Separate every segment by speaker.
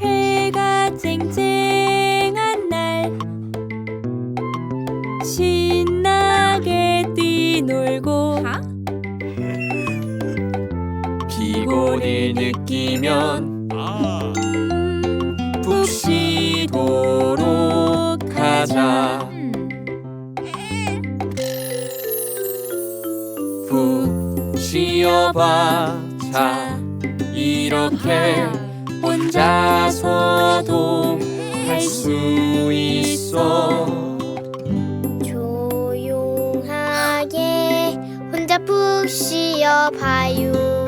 Speaker 1: 해가 쨍쨍한 날 신나게 뛰놀
Speaker 2: 피곤을 느끼면
Speaker 1: 음,
Speaker 2: 푹 쉬도록 하자. 푹 쉬어봐 자. 이렇게 혼자서도 할 수 있어.
Speaker 3: 조용하게 혼자 푹 쉬어봐요.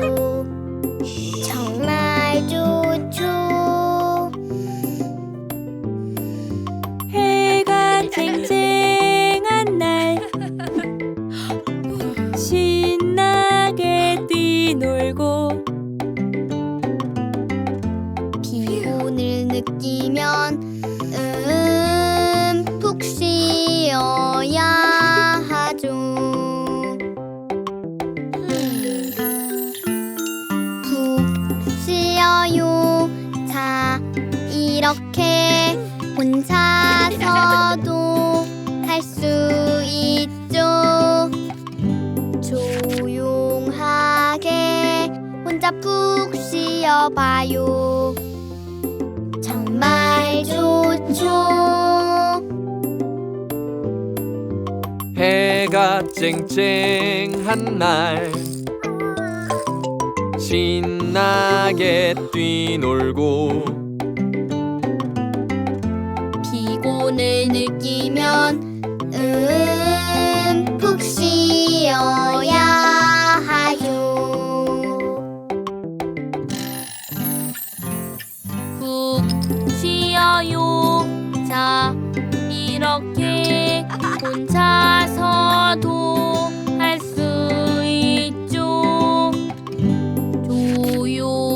Speaker 3: 느끼면 음, 푹 쉬어야 하죠. 푹 쉬어요. 자, 이렇게 혼자서도 할 수 있죠. 조용하게 혼자 푹 쉬어봐요. 정말 좋죠.
Speaker 2: 해가 쨍쨍한 날 신나게 뛰놀고
Speaker 3: 쉬어요.
Speaker 1: 자 이렇게 혼자서도 할 수 있죠.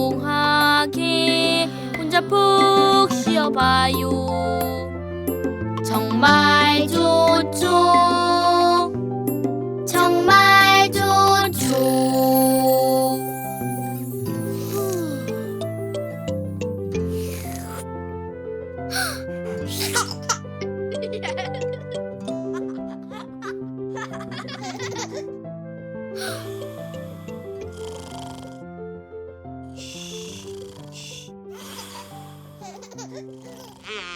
Speaker 1: 조용하게 혼자 푹 쉬어봐요. 정말 좋죠
Speaker 3: Yeah.